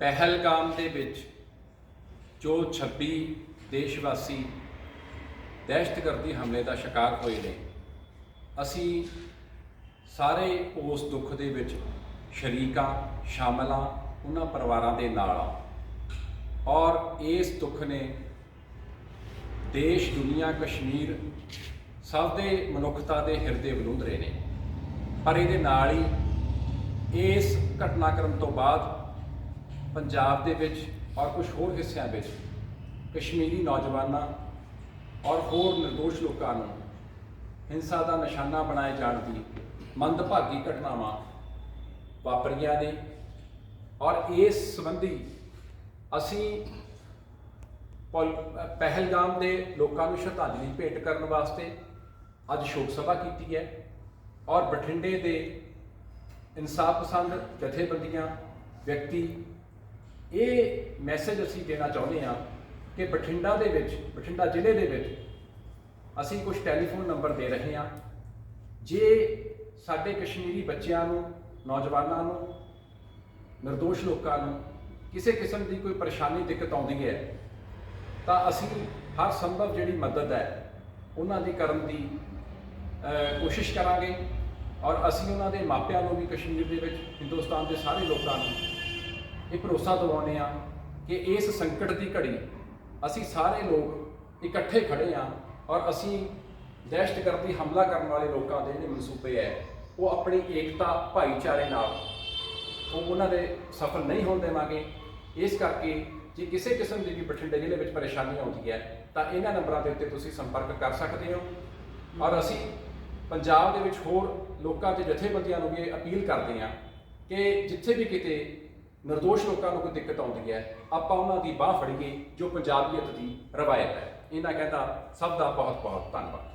ਪਹਿਲਗਾਮ ਦੇ ਵਿੱਚ ਜੋ 26 ਦੇਸ਼ਵਾਸੀ ਦਹਿਸ਼ਤਗਰਦੀ ਹਮਲੇ ਦਾ ਸ਼ਿਕਾਰ ਹੋਏ ਨੇ, ਅਸੀਂ ਸਾਰੇ ਉਸ ਦੁੱਖ ਦੇ ਵਿੱਚ ਸ਼ਰੀਕਾਂ ਸ਼ਾਮਲ ਹਾਂ, ਉਹਨਾਂ ਪਰਿਵਾਰਾਂ ਦੇ ਨਾਲ ਹਾਂ। ਔਰ ਇਸ ਦੁੱਖ ਨੇ ਦੇਸ਼, ਦੁਨੀਆ, ਕਸ਼ਮੀਰ ਸਭ ਦੇ ਮਨੁੱਖਤਾ ਦੇ ਹਿਰਦੇ ਬਲੂੰਦਰੇ ਨੇ। ਪਰ ਇਹਦੇ ਨਾਲ ਹੀ ਇਸ ਘਟਨਾਕ੍ਰਮ ਤੋਂ ਬਾਅਦ ਪੰਜਾਬ ਦੇ ਵਿੱਚ ਔਰ ਕੁਝ ਹੋਰ ਹਿੱਸਿਆਂ ਵਿੱਚ ਕਸ਼ਮੀਰੀ ਨੌਜਵਾਨਾਂ ਔਰ ਹੋਰ ਨਿਰਦੋਸ਼ ਲੋਕਾਂ ਨੂੰ ਹਿੰਸਾ ਦਾ ਨਿਸ਼ਾਨਾ ਬਣਾਏ ਜਾਣ ਦੀ ਮੰਦਭਾਗੀ ਘਟਨਾਵਾਂ ਵਾਪਰੀਆਂ ਨੇ ਔਰ ਇਸ ਸੰਬੰਧੀ ਅਸੀਂ ਪੌਲ- ਪਹਿਲਗਾਮ ਦੇ ਲੋਕਾਂ ਨੂੰ ਸ਼ਰਧਾਂਜਲੀ ਭੇਟ ਕਰਨ ਵਾਸਤੇ ਅੱਜ ਸ਼ੋਕ ਸਭਾ ਕੀਤੀ ਹੈ ਔਰ ਬਠਿੰਡੇ ਦੇ ਇਨਸਾਫ ਪਸੰਦ ਜਥੇਬੰਦੀਆਂ, ਵਿਅਕਤੀ ਇਹ ਮੈਸੇਜ ਅਸੀਂ ਦੇਣਾ ਚਾਹੁੰਦੇ ਹਾਂ ਕਿ ਬਠਿੰਡਾ ਦੇ ਵਿੱਚ, ਬਠਿੰਡਾ ਜ਼ਿਲ੍ਹੇ ਦੇ ਵਿੱਚ ਅਸੀਂ ਕੁਝ ਟੈਲੀਫੋਨ ਨੰਬਰ ਦੇ ਰਹੇ ਹਾਂ। ਜੇ ਸਾਡੇ ਕਸ਼ਮੀਰੀ ਬੱਚਿਆਂ ਨੂੰ, ਨੌਜਵਾਨਾਂ ਨੂੰ, ਨਿਰਦੋਸ਼ ਲੋਕਾਂ ਨੂੰ ਕਿਸੇ ਕਿਸਮ ਦੀ ਕੋਈ ਪਰੇਸ਼ਾਨੀ, ਦਿੱਕਤ ਆਉਂਦੀ ਹੈ, ਤਾਂ ਅਸੀਂ ਹਰ ਸੰਭਵ ਜਿਹੜੀ ਮਦਦ ਹੈ, ਉਹਨਾਂ ਦੀ ਕਰਨ ਦੀ ਕੋਸ਼ਿਸ਼ ਕਰਾਂਗੇ। ਔਰ ਅਸੀਂ ਉਹਨਾਂ ਦੇ ਮਾਪਿਆਂ ਨੂੰ ਵੀ ਕਸ਼ਮੀਰ ਦੇ ਵਿੱਚ, ਹਿੰਦੁਸਤਾਨ ਦੇ ਸਾਰੇ ਲੋਕਾਂ ਨੂੰ ਇਹ ਭਰੋਸਾ ਦਿਵਾਉਂਦੇ ਆ ਕਿ ਇਸ ਸੰਕਟ ਦੀ ਘੜੀ ਅਸੀਂ ਸਾਰੇ ਲੋਕ ਇਕੱਠੇ ਖੜੇ ਆ ਔਰ ਅਸੀਂ ਦਹਿਸ਼ਤਗਰਦੀ ਹਮਲਾ ਕਰਨ ਵਾਲੇ ਲੋਕਾਂ ਦੇ ਜਿਹੜੇ ਮਨਸੂਬੇ ਹੈ, ਉਹ ਆਪਣੀ ਏਕਤਾ ਭਾਈਚਾਰੇ ਨਾਲ ਉਹ ਉਹਨਾਂ ਦੇ ਸਫਲ ਨਹੀਂ ਹੋਣ ਦੇਵਾਂਗੇ। ਇਸ ਕਰਕੇ ਜੇ ਕਿਸੇ ਕਿਸਮ ਦੀ ਵੀ ਬਠਿੰਡੇ ਜ਼ਿਲ੍ਹੇ ਵਿੱਚ ਪਰੇਸ਼ਾਨੀ ਆਉਂਦੀ ਹੈ ਤਾਂ ਇਹਨਾਂ ਨੰਬਰਾਂ ਦੇ ਉੱਤੇ ਤੁਸੀਂ ਸੰਪਰਕ ਕਰ ਸਕਦੇ ਹੋ। ਔਰ ਅਸੀਂ ਪੰਜਾਬ ਦੇ ਵਿੱਚ ਹੋਰ ਲੋਕਾਂ ਤੇ ਜਥੇਬੰਦੀਆਂ ਨੂੰ ਵੀ ਅਪੀਲ ਕਰਦੇ ਹਾਂ ਕਿ ਜਿੱਥੇ ਵੀ ਕਿਤੇ ਨਿਰਦੋਸ਼ ਲੋਕਾਂ ਨੂੰ ਕੋਈ ਦਿੱਕਤ ਆਉਂਦੀ ਹੈ, ਆਪਾਂ ਉਹਨਾਂ ਦੀ ਬਾਹ ਫੜੀਏ, ਜੋ ਪੰਜਾਬੀਅਤ ਦੀ ਰਵਾਇਤ ਹੈ। ਇਹਨਾਂ ਕਹਿੰਦਾ ਸਭ ਦਾ ਬਹੁਤ ਬਹੁਤ ਧੰਨਵਾਦ